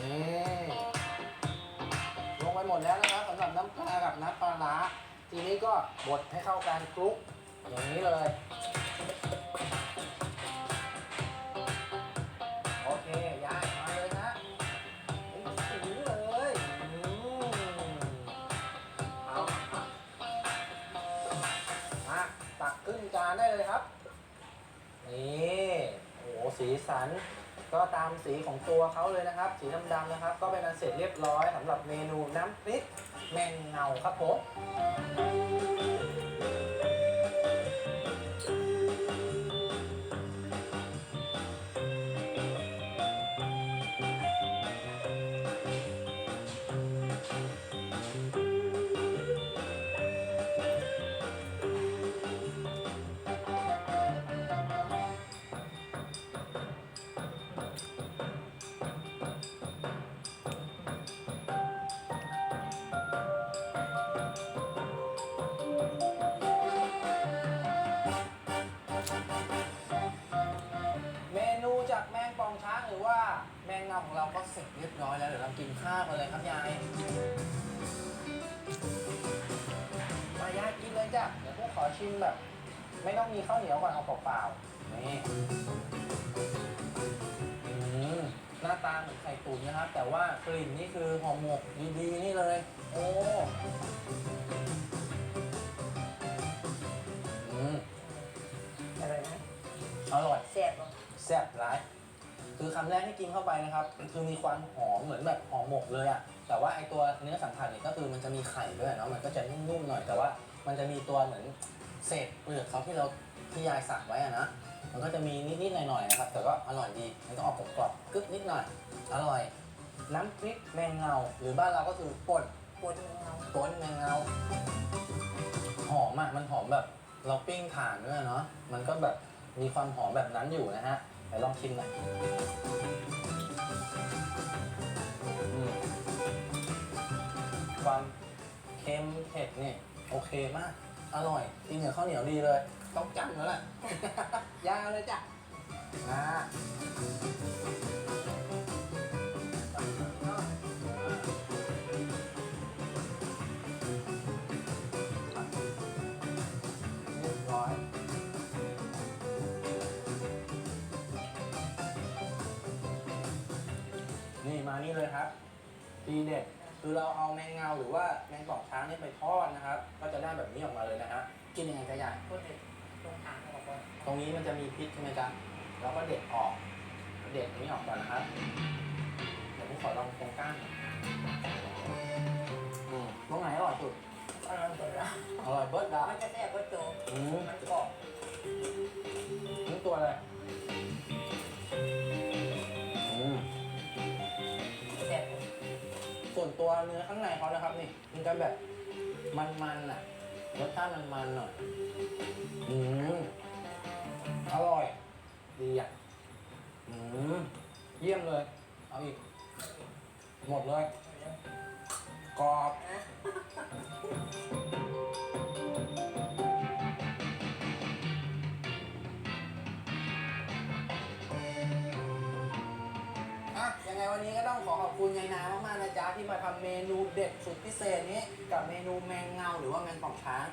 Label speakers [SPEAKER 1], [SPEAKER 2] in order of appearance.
[SPEAKER 1] นี่ลงไปหมดแล้วนะครับสำหรับน้ำปลากับน้ำปลาร้าทีนี้ก็บดให้เข้ากันคลุกอย่างนี้เลย โอเคย่างมาเลยนะโอ้โหเลยอืมเอามาตักขึ้นจานได้เลยครับ นี่ โอ้โหสีสัน ก็ตามสีของตัวเขาเลยนะครับ สีดำๆนะครับ ก็เป็นอันเสร็จเรียบร้อยสำหรับเมนูน้ำพริกแมงเงาครับผม ปองช้างหรือว่าแมงเงาของเราก็เสร็จเรียบร้อยแล้วเดี๋ยวเรากินข้าวกันเลยครับยายมายายกินเลยจ้ะเดี๋ยวพวกขอชิมแบบ ไม่ต้องมีข้าวเหนียวก่อนเอาเปล่าๆนี่อืมหน้าตาเหมือนไข่ตุ๋นนะครับ แต่ว่ากลิ่นนี่คือหอมหมกดีๆนี่เลย โอ้อืม
[SPEAKER 2] อะไรนะ
[SPEAKER 1] อร่อย
[SPEAKER 2] แซ่บบ่
[SPEAKER 1] แซ่บร้าย คือคำแรกที่กินเข้าไปนะครับคือมีความหอมเหมือนแบบหอมหมกเลยอะแต่ว่าไอตัวเนื้อสัมผัสเนี่ยก็คือมันจะมีไข่ด้วยเนาะมันก็จะนุ่มๆหน่อยแต่ว่า มันจะมีตัวเหมือนเศษเปลือกเขาที่เราที่ยายสักไว้อะนะมันก็จะมีนิดๆหน่อยๆนะครับแต่ก็อร่อยดีมันก็ออกกรอบๆกึ๊บนิดหน่อยอร่อย น้ำพริกแมงเงาหรือบ้านเราก็คือป่น
[SPEAKER 2] ปวดเงา
[SPEAKER 1] ต้นแมงเงาหอมอะมันหอมแบบเราปิ้งถ่านด้วยเนาะมันก็แบบมีความหอมแบบนั้นอยู่นะฮะ ไหนลองชิมหน่อยอืมความเค็มเผ็ดเนี่ยโอเคมาก อร่อยกินกับข้าวเหนียวดีเลย ต้องจังแล้วแหละ ยาวเลยจ้ะมา ทีเด็ดคือเราเอาแมงเงาหรือว่าแมงกอกช้างนี่ไปทอดนะครับ ก็จะได้แบบนี้ออกมาเลยนะฮะกินยังไงก็ยาย
[SPEAKER 2] คนเด็กตรงทางเขาบอกว่า
[SPEAKER 1] ตรงนี้มันจะมีพิษใช่ไหมจ๊ะเราก็เด็ดออก เด็ดตรงนี้ออกก่อนนะครับเดี๋ยวผมขอลองตรงก้านหน่อยอืมตรงไหนอร่อยสุด
[SPEAKER 2] อร่อยสุดละ
[SPEAKER 1] อร่อยเบิร์ดดา
[SPEAKER 2] มันจะแซ่บก็โจ
[SPEAKER 1] อืม
[SPEAKER 2] มันกรอบ
[SPEAKER 1] ส่วนตัวเนื้อข้างในเขานะครับนี่มันจะแบบมันๆอะรสชาติมันๆหน่อยอืมอร่อยดีอะอืมเยี่ยมเลย เอาอีก หมดเลยกรอบ ไงวันนี้ก็ต้องขอขอบคุณยายนามากๆนะจ๊ะที่มาทำเมนูเด็ดสุดพิเศษนี้กับเมนูแมงเงาหรือว่าแมงป่องช้าง